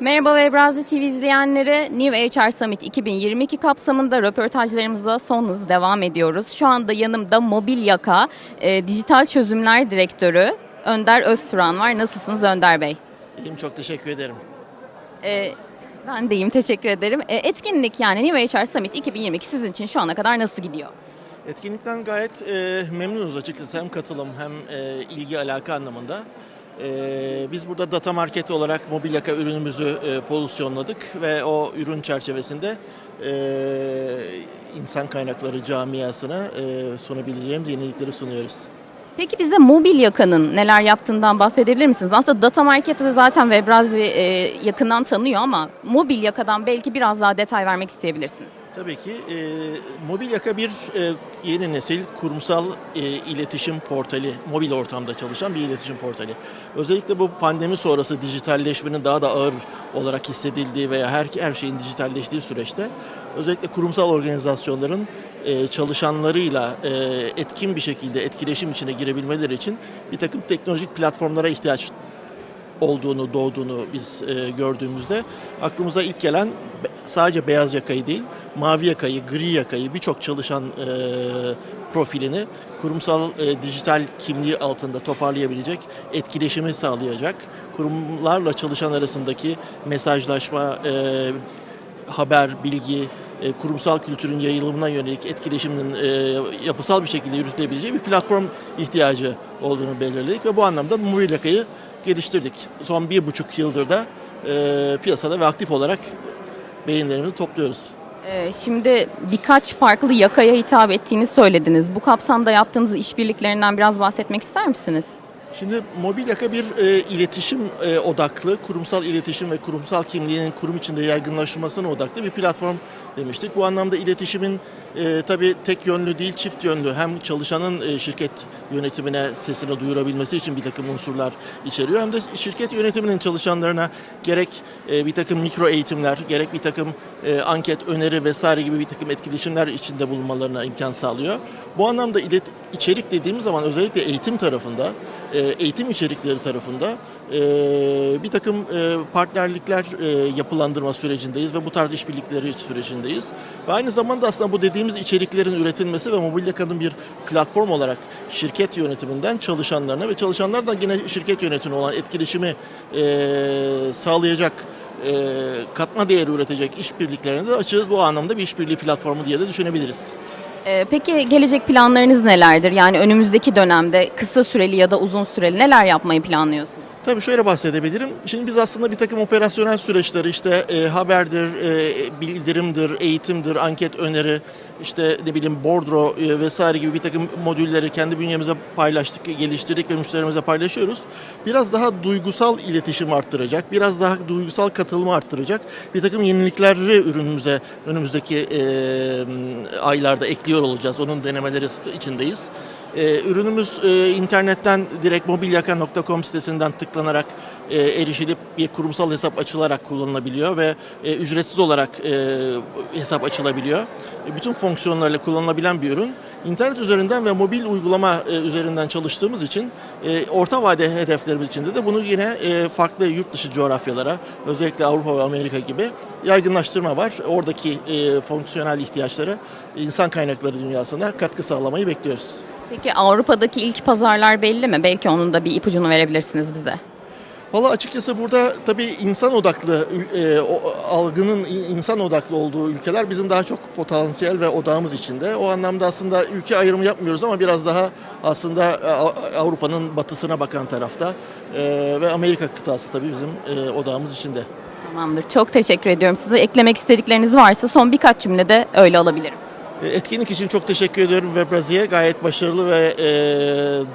Merhaba Webrazi TV izleyenleri. New HR Summit 2022 kapsamında röportajlarımıza son hız devam ediyoruz. Şu anda yanımda Mobil Yaka e, Dijital Çözümler Direktörü Önder Özturan var. Nasılsınız Önder Bey? İyiyim çok teşekkür ederim. E, ben de iyiyim, teşekkür ederim. E, etkinlik yani New HR Summit 2022 sizin için şu ana kadar nasıl gidiyor? Etkinlikten gayet e, memnunuz açıkçası hem katılım hem e, ilgi alaka anlamında. E, biz burada data market olarak mobil yaka ürünümüzü e, pozisyonladık ve o ürün çerçevesinde e, insan kaynakları camiasına e, sunabileceğimiz yenilikleri sunuyoruz. Peki bize mobil yakanın neler yaptığından bahsedebilir misiniz? Aslında Data Market'te zaten Webrazi yakından tanıyor ama mobil yakadan belki biraz daha detay vermek isteyebilirsiniz. Tabii ki e, mobil yaka bir e, yeni nesil kurumsal e, iletişim portali, mobil ortamda çalışan bir iletişim portali. Özellikle bu pandemi sonrası dijitalleşmenin daha da ağır olarak hissedildiği veya her her şeyin dijitalleştiği süreçte özellikle kurumsal organizasyonların e, çalışanlarıyla e, etkin bir şekilde etkileşim içine girebilmeleri için bir takım teknolojik platformlara ihtiyaç olduğunu, doğduğunu biz e, gördüğümüzde aklımıza ilk gelen sadece beyaz yakayı değil, mavi yakayı, gri yakayı birçok çalışan e, profilini kurumsal e, dijital kimliği altında toparlayabilecek, etkileşimi sağlayacak, kurumlarla çalışan arasındaki mesajlaşma, e, haber, bilgi, e, kurumsal kültürün yayılımına yönelik etkileşimin e, yapısal bir şekilde yürütülebileceği bir platform ihtiyacı olduğunu belirledik ve bu anlamda mobil yakayı geliştirdik. Son bir buçuk yıldır da e, piyasada ve aktif olarak beğenilerimizi topluyoruz. Ee, Şimdi birkaç farklı yakaya hitap ettiğini söylediniz. Bu kapsamda yaptığınız işbirliklerinden biraz bahsetmek ister misiniz? Şimdi mobil yaka bir e, iletişim e, odaklı, kurumsal iletişim ve kurumsal kimliğinin kurum içinde yaygınlaşmasına odaklı bir platform demiştik. Bu anlamda iletişimin e, tabii tek yönlü değil çift yönlü hem çalışanın e, şirket yönetimine sesini duyurabilmesi için bir takım unsurlar içeriyor. Hem de şirket yönetiminin çalışanlarına gerek e, bir takım mikro eğitimler, gerek bir takım e, anket, öneri vesaire gibi bir takım etkileşimler içinde bulunmalarına imkan sağlıyor. Bu anlamda ilet, içerik dediğimiz zaman özellikle eğitim tarafında e, eğitim içerikleri tarafında e, bir takım e, partnerlikler e, yapılandırma sürecindeyiz ve bu tarz işbirlikleri sürecindeyiz. Ve aynı zamanda aslında bu dediğimiz içeriklerin üretilmesi ve mobil yakanın bir platform olarak şirket yönetiminden çalışanlarına ve çalışanlardan yine şirket yönetimi olan etkileşimi sağlayacak katma değeri üretecek işbirliklerine de açığız. Bu anlamda bir işbirliği platformu diye de düşünebiliriz. Ee, Peki gelecek planlarınız nelerdir? Yani önümüzdeki dönemde kısa süreli ya da uzun süreli neler yapmayı planlıyorsunuz? Tabii şöyle bahsedebilirim. Şimdi biz aslında bir takım operasyonel süreçleri işte e, haberdir, e, bildirimdir, eğitimdir, anket öneri, işte ne bileyim bordro e, vesaire gibi bir takım modülleri kendi bünyemize paylaştık, geliştirdik ve müşterimize paylaşıyoruz. Biraz daha duygusal iletişim arttıracak, biraz daha duygusal katılımı arttıracak bir takım yenilikleri ürünümüze önümüzdeki e, aylarda ekliyor olacağız. Onun denemeleri içindeyiz. Ee, ürünümüz e, internetten direkt mobilyaka.com sitesinden tıklanarak e, erişilip bir kurumsal hesap açılarak kullanılabiliyor ve e, ücretsiz olarak e, hesap açılabiliyor. Bütün fonksiyonlarıyla kullanılabilen bir ürün. İnternet üzerinden ve mobil uygulama üzerinden çalıştığımız için orta vade hedeflerimiz içinde de bunu yine farklı yurt dışı coğrafyalara özellikle Avrupa ve Amerika gibi yaygınlaştırma var. Oradaki fonksiyonel ihtiyaçları insan kaynakları dünyasına katkı sağlamayı bekliyoruz. Peki Avrupa'daki ilk pazarlar belli mi? Belki onun da bir ipucunu verebilirsiniz bize. Valla açıkçası burada tabii insan odaklı e, o, algının in- insan odaklı olduğu ülkeler bizim daha çok potansiyel ve odağımız içinde. O anlamda aslında ülke ayrımı yapmıyoruz ama biraz daha aslında e, Avrupa'nın batısına bakan tarafta E, ve Amerika kıtası tabii bizim e, odağımız içinde. Tamamdır. Çok teşekkür ediyorum size. Eklemek istedikleriniz varsa son birkaç cümlede öyle alabilirim. E, Etkinlik için çok teşekkür ediyorum Webrazi'ye. Gayet başarılı ve e,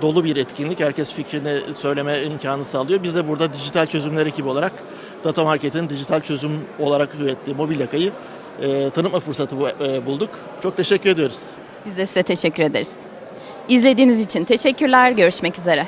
dolu bir etkinlik. Herkes fikrini söyleme imkanı sağlıyor. Biz de burada dijital çözümler ekibi olarak Data Market'in dijital çözüm olarak ürettiği mobil yakayı e, tanıtma fırsatı bu- e, bulduk. Çok teşekkür ediyoruz. Biz de size teşekkür ederiz. İzlediğiniz için teşekkürler. Görüşmek üzere.